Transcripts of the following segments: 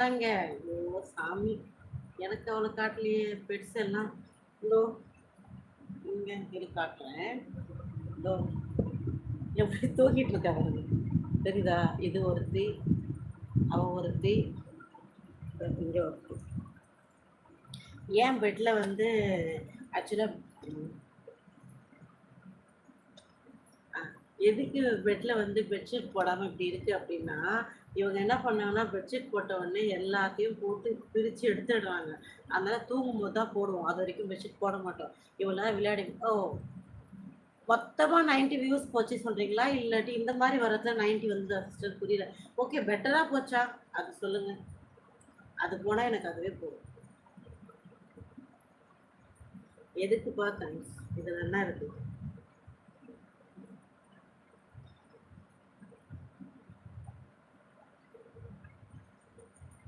தாங்க ஐயோ சாமி எனக்கு அவளை காட்டலையே பெட்ஸ் எல்லாம் இதோ இங்க இரு காட்டுறேன். இதோ எப்படி தூக்கிட்டு இருக்கா தெரியுதா? இது ஒருத்தி அவ ஒருத்தி இங்க ஒருத்தி ஏன் பெட்ல வந்து ஆக்சுவலாக எதுக்கு பெட்ல வந்து பெட்ஷீட் போடாம இப்படி இருக்கு அப்படின்னா இவங்க என்ன பண்ணாங்கன்னா பெட்ஷீட் போட்ட உடனே எல்லாத்தையும் போட்டு பிரித்து எடுத்துடுறாங்க. அதனால தூங்கும் போது தான் போடுவோம். அது வரைக்கும் பெட்ஷீட் போட மாட்டோம். இவங்களாம் விளையாடி ஓ மொத்தமாக நைன்டி வியூஸ் போச்சு சொல்கிறீங்களா இல்லாட்டி இந்த மாதிரி வரதுல 90 வந்து சிஸ்டர் புரியல. ஓகே பெட்டராக போச்சா? அது சொல்லுங்கள் அது போனால் எனக்கு அதுவே போதும். எதுக்குப்பா தேங்க்ஸ் இதில் என்ன இருக்குது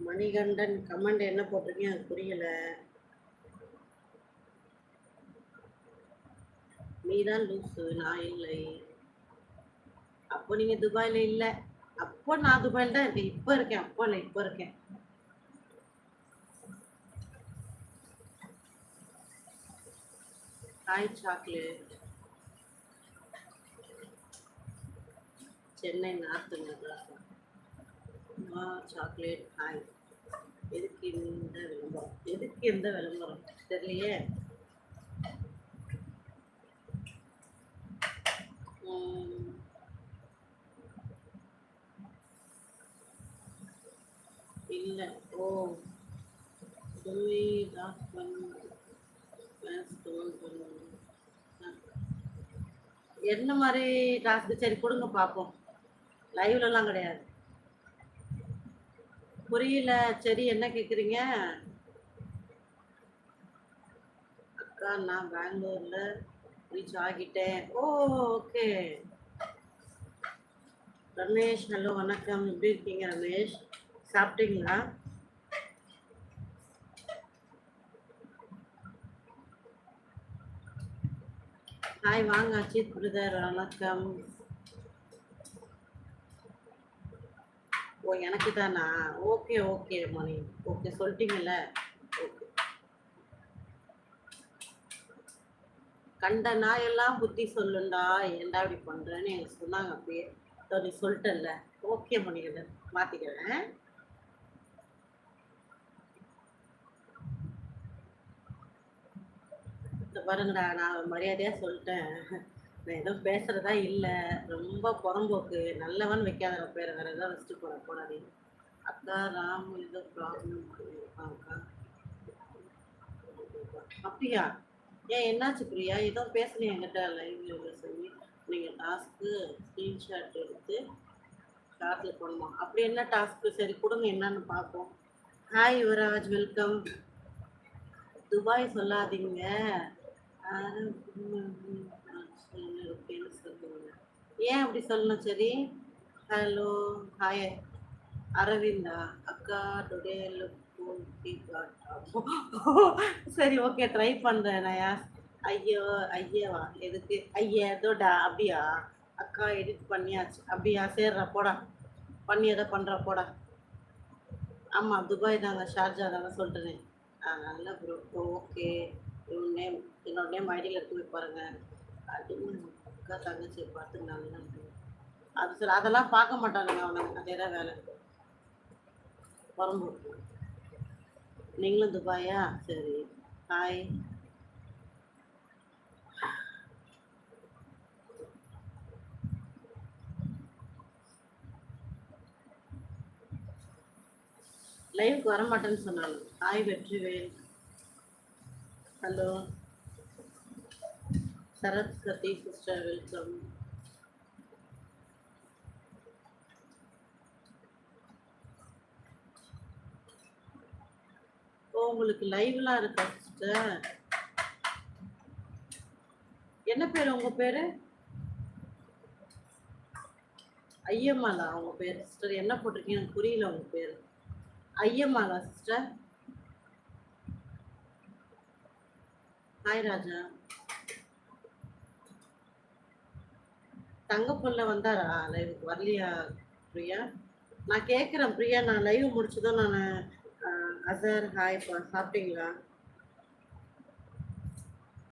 மணிகண்டன் கமெண்ட் என்ன போட்டிருக்கீங்க? அது புரியல. நீதான் லூசு நான் இல்லை. அப்போ நீங்க துபாயில இல்ல. அப்போ நான் துபாயில தான் இருக்கேன். இப்போ இருக்கேன். அப்போ இல்லை இப்போ இருக்கேன். Hi chocolate Chennai north Madras வா சாக்லேட் ஹாய் எதுக்கு இந்த விளம்பரம்? எதுக்கு எந்த விளம்பரம்? தெரியலையே. இல்லை இல்ல. ஓ. டூய் என்ன மாதிரி டாஸ்க்கு சரி கொடுங்க பார்ப்போம். லைவ்லலாம் கிடையாது. புரியல. சரி என்ன கேக்குறீங்க? அக்கா நான் பெங்களூர்ல ரீச் ஆகிட்டேன். ஓ ஓகே ரமேஷ் ஹலோ வணக்கம். எப்படி இருக்கீங்க ரமேஷ்? சாப்பிட்டீங்களா? ஹாய் வாங்க அச்சித் பிரதர் வணக்கம். ஓ எனக்கு தானா ஓகே ஓகே மணி. ஓகே சொல்லிட்டீங்கல்ல? ஓகே. கண்ட நாயெல்லாம் புத்தி சொல்லுண்டா? ஏண்டா இப்படி பண்ணுறேன்னு எனக்கு சொன்னாங்க அப்படியே. இதோ நீ சொல்லிட்டல்ல. ஓகே மணிகண்டன் மாத்திக்கிறேன். பாருங்கடா நான் மரியாதையா சொல்லிட்டேன். நான் எதுவும் பேசுறதா இல்ல. ரொம்ப புறம்போக்கு நல்லவன் வைக்காத பேரை வேற ஏதாவது வச்சுட்டு போற போடாதீங்க அக்கா ராம் ஏதோ ப்ராப்ளம் அக்கா அப்படியா? ஏன் என்னாச்சு பிரியா? ஏதோ பேசுனீங்க என்கிட்ட லைவ்ல சொல்லி. நீங்க டாஸ்க்கு ஸ்க்ரீன்ஷாட் எடுத்து ஷார்ட்ல போடணுமா? அப்படி என்ன டாஸ்க்கு சரி கொடுங்க என்னன்னு பார்ப்போம். ஹாய் யுவராஜ் வெல்கம் துபாய் சொல்லாதீங்க. ஏன் அப்படி சொல்லணும் சரி? ஹலோ ஹாய் அரவிந்தா அக்கா டுடே சரி ஓகே ட்ரை பண்ணுறேன் நயா ஐயோ ஐயவா எதுக்கு? ஐயா ஐயதோடா அப்படியா? அக்கா எடிட் பண்ணியாச்சு. அப்படியா? சேர்றா போடா. பண்ணி எதை பண்றா போடா. ஆமாம் துபாய் தாங்க ஷார்ஜா தாங்க சொல்கிறேன் ஆ நல்ல ப்ரோ ஓகே இவன் நேம் என்னோட நேம் ஐடியில் எடுத்து போய் பாருங்க. அது அக்கா தங்கச்சி பார்த்துக்கலாங்க அது சரி அதெல்லாம் பார்க்க மாட்டானுங்க அவனுங்க அதே தான் வேலை வரம்பு நீங்களும் துபாயா? சரி. ஹாய் லைவுக்கு வர மாட்டேன்னு சொன்னாங்க. ஹாய் வெற்றிவேல். ஹலோ சரத் சதி சிஸ்டர் வெல்கம் ஓ உங்களுக்கு லைவ்லாம் இருக்கா சிஸ்டர்? என்ன பேர் உங்க பேரு? ஐயம்மாலா உங்க பேர் சிஸ்டர்? என்ன போட்டிருக்கீங்க? எனக்கு புரியல உங்க பேர். ஐயம்மாளா சிஸ்டர்? ஹாய் ராஜா. தங்க பொண்ணு வந்தாரா லைவுக்கு வரலையா பிரியா? நான் கேட்குறேன் பிரியா நான் லைவ் முடிச்சதும் நான் அசர் ஹாய் சாப்பிட்டீங்களா?